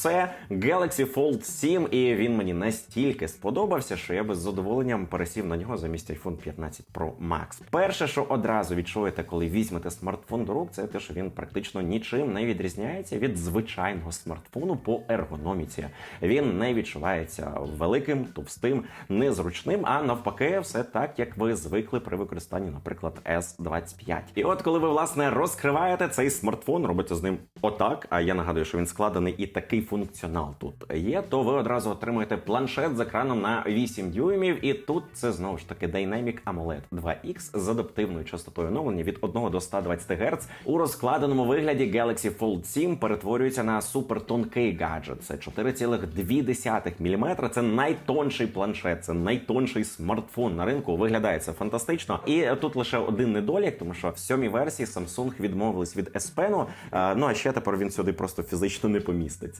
Це Galaxy Fold 7, і він мені настільки сподобався, що я би з задоволенням пересів на нього замість iPhone 15 Pro Max. Перше, що одразу відчуєте, коли візьмете смартфон до рук, це те, що він практично нічим не відрізняється від звичайного смартфону по ергономіці. Він не відчувається великим, товстим, незручним, а навпаки, все так, як ви звикли при використанні, наприклад, S25. І от коли ви власне розкриваєте цей смартфон, робите з ним отак. А я нагадую, що він складений і такий функціонал тут є. То ви одразу отримуєте планшет з екраном на 8 дюймів, і тут це знову ж таки Dynamic AMOLED 2X з адаптивною частотою оновлення від 1 до 120 Гц. У розкладеному вигляді Galaxy Fold 7 перетворюється на супертонкий гаджет. Це 4,2 мм. Це найтонший планшет, це найтонший смартфон на ринку. Виглядає це фантастично. І тут лише один недолік, тому що в сьомій версії Samsung відмовились від S Pen. Ну а ще тепер він сюди просто фізично не поміститься.